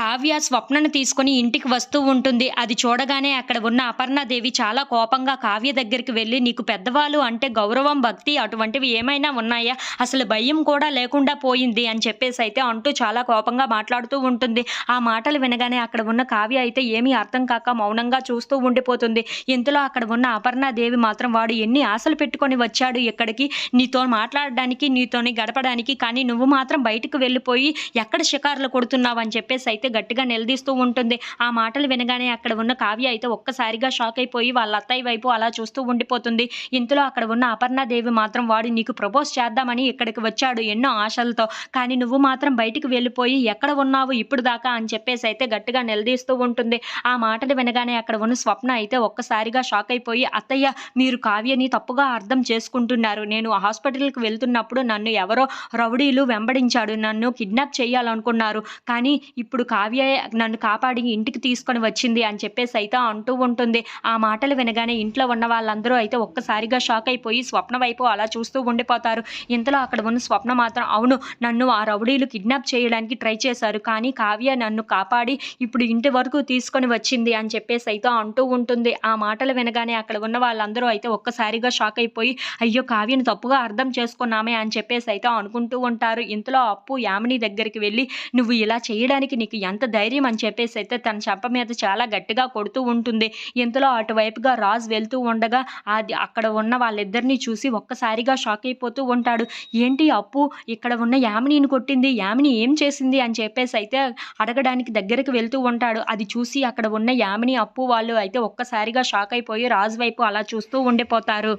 కావ్య స్వప్నను తీసుకొని ఇంటికి వస్తూ ఉంటుంది. అది చూడగానే అక్కడ ఉన్న అపర్ణాదేవి చాలా కోపంగా కావ్య దగ్గరికి వెళ్ళి నీకు పెద్దవాళ్ళు అంటే గౌరవం భక్తి అటువంటివి ఏమైనా ఉన్నాయా? అసలు భయం కూడా లేకుండా పోయింది అని చెప్పేసి అయితే అంటూ చాలా కోపంగా మాట్లాడుతూ ఉంటుంది. ఆ మాటలు వినగానే అక్కడ ఉన్న కావ్య అయితే ఏమీ అర్థం కాక మౌనంగా చూస్తూ ఉండిపోతుంది. ఇంతలో అక్కడ ఉన్న అపర్ణాదేవి మాత్రం వాడు ఎన్ని ఆశలు పెట్టుకొని వచ్చాడు ఇక్కడికి నీతో మాట్లాడడానికి నీతోని గడపడానికి కానీ నువ్వు మాత్రం బయటకు వెళ్ళిపోయి ఎక్కడ షికారులు కొడుతున్నావు? అని చెప్పేసి అయితే గట్టిగా నిలదీస్తూ ఉంటుంది. ఆ మాటలు వినగానే అక్కడ ఉన్న కావ్య అయితే ఒక్కసారిగా షాక్ అయిపోయి వాళ్ళ అత్తయ్య వైపు అలా చూస్తూ ఉండిపోతుంది. ఇంతలో అక్కడ ఉన్న అపర్ణాదేవి మాత్రం వాడు నీకు ప్రపోజ్ చేద్దామని ఇక్కడికి వచ్చాడు ఎన్నో ఆశలతో. కానీ నువ్వు మాత్రం బయటికి వెళ్ళిపోయి ఎక్కడ ఉన్నావు ఇప్పుడు దాకా? అని చెప్పేసి అయితే గట్టిగా నిలదీస్తూ ఉంటుంది. ఆ మాటలు వినగానే అక్కడ ఉన్న స్వప్న అయితే ఒక్కసారిగా షాక్ అయిపోయి అత్తయ్య మీరు కావ్యని తప్పుగా అర్థం చేసుకుంటున్నారు. నేను హాస్పిటల్కి వెళ్తున్నప్పుడు నన్ను ఎవరో రౌడీలు వెంబడించాడు. నన్ను కిడ్నాప్ చేయాలనుకున్నారు. కానీ ఇప్పుడు కావ్య నన్ను కాపాడి ఇంటికి తీసుకొని వచ్చింది అని చెప్పేసి అయితే అంటూ ఉంటుంది. ఆ మాటలు వినగానే ఇంట్లో ఉన్న వాళ్ళందరూ అయితే ఒక్కసారిగా షాక్ అయిపోయి స్వప్న వైపు అలా చూస్తూ ఉండిపోతారు. ఇంతలో అక్కడ ఉన్న స్వప్న మాత్రం అవును నన్ను ఆ రౌడీలు కిడ్నాప్ చేయడానికి ట్రై చేశారు కానీ కావ్య నన్ను కాపాడి ఇప్పుడు ఇంటి వరకు తీసుకొని వచ్చింది అని చెప్పేసి అయితే అంటూ ఉంటుంది. ఆ మాటలు వినగానే అక్కడ ఉన్న వాళ్ళందరూ అయితే ఒక్కసారిగా షాక్ అయిపోయి అయ్యో కావ్యను తప్పుగా అర్థం చేసుకున్నామే అని చెప్పేసి అయితే అనుకుంటూ ఉంటారు. ఇంతలో అప్పు యామిని దగ్గరికి వెళ్ళి నువ్వు ఇలా చేయడానికి నీకు ఎంత ధైర్యం అని చెప్పేసి అయితే తన చెంప మీద చాలా గట్టిగా కొడుతూ ఉంటుంది. ఇంతలో అటువైపుగా రాజ్ వెళ్తూ ఉండగా అది అక్కడ ఉన్న వాళ్ళిద్దరిని చూసి ఒక్కసారిగా షాక్ అయిపోతూ ఉంటాడు. ఏంటి అప్పు? ఇక్కడ ఉన్న యామినిని కొట్టింది. యామిని ఏం చేసింది? అని చెప్పేసి అయితే అడగడానికి దగ్గరికి వెళ్తూ ఉంటాడు. అది చూసి అక్కడ ఉన్న యామిని అప్పు వాళ్ళు అయితే ఒక్కసారిగా షాక్ అయిపోయి రాజు వైపు అలా చూస్తూ ఉండిపోతారు.